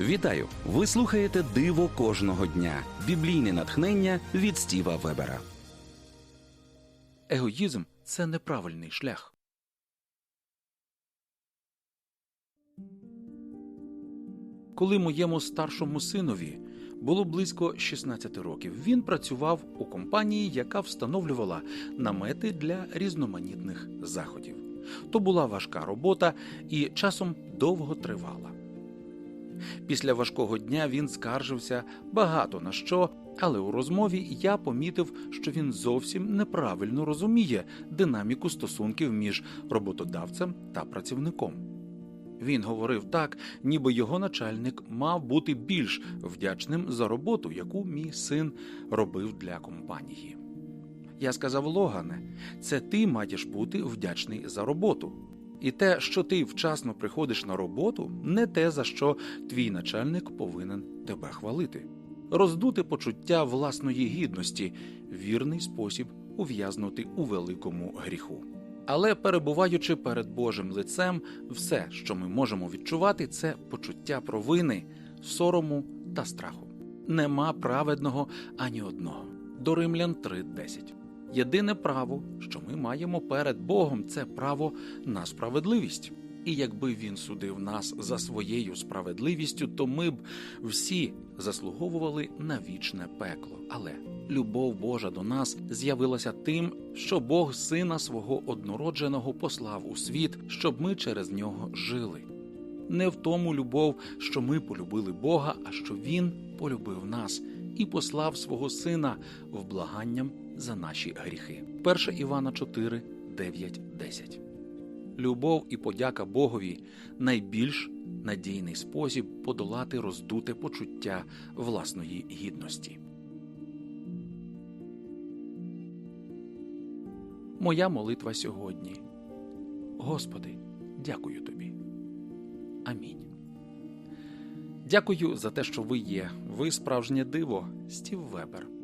Вітаю! Ви слухаєте Диво кожного дня. Біблійне натхнення від Стіва Вебера. Егоїзм це неправильний шлях. Коли моєму старшому синові було близько 16 років, він працював у компанії, яка встановлювала намети для різноманітних заходів. То була важка робота і часом довго тривала. Після важкого дня він скаржився багато на що, але у розмові я помітив, що він зовсім неправильно розуміє динаміку стосунків між роботодавцем та працівником. Він говорив так, ніби його начальник мав бути більш вдячним за роботу, яку мій син робив для компанії. Я сказав Логане, це ти маєш бути вдячний за роботу. І те, що ти вчасно приходиш на роботу, не те, за що твій начальник повинен тебе хвалити. Роздути почуття власної гідності вірний спосіб ув'язнути у великому гріху. Але перебуваючи перед Божим лицем, все, що ми можемо відчувати, це почуття провини, сорому та страху. Нема праведного ані одного. До Римлян 3.10. Єдине право, що ми маємо перед Богом, це право на справедливість. І якби він судив нас за своєю справедливістю, то ми б всі заслуговували на вічне пекло. Але любов Божа до нас з'явилася тим, що Бог сина свого однородженого послав у світ, щоб ми через нього жили. Не в тому любов, що ми полюбили Бога, а що Він полюбив нас і послав свого сина в благанням за наші гріхи. 1 Івана 4, 9, 10. Любов і подяка Богові найбільш надійний спосіб подолати роздуте почуття власної гідності. Моя молитва сьогодні. Господи, дякую тобі. Амінь. Дякую за те, що ви є. Ви справжнє диво, Стів Вебер.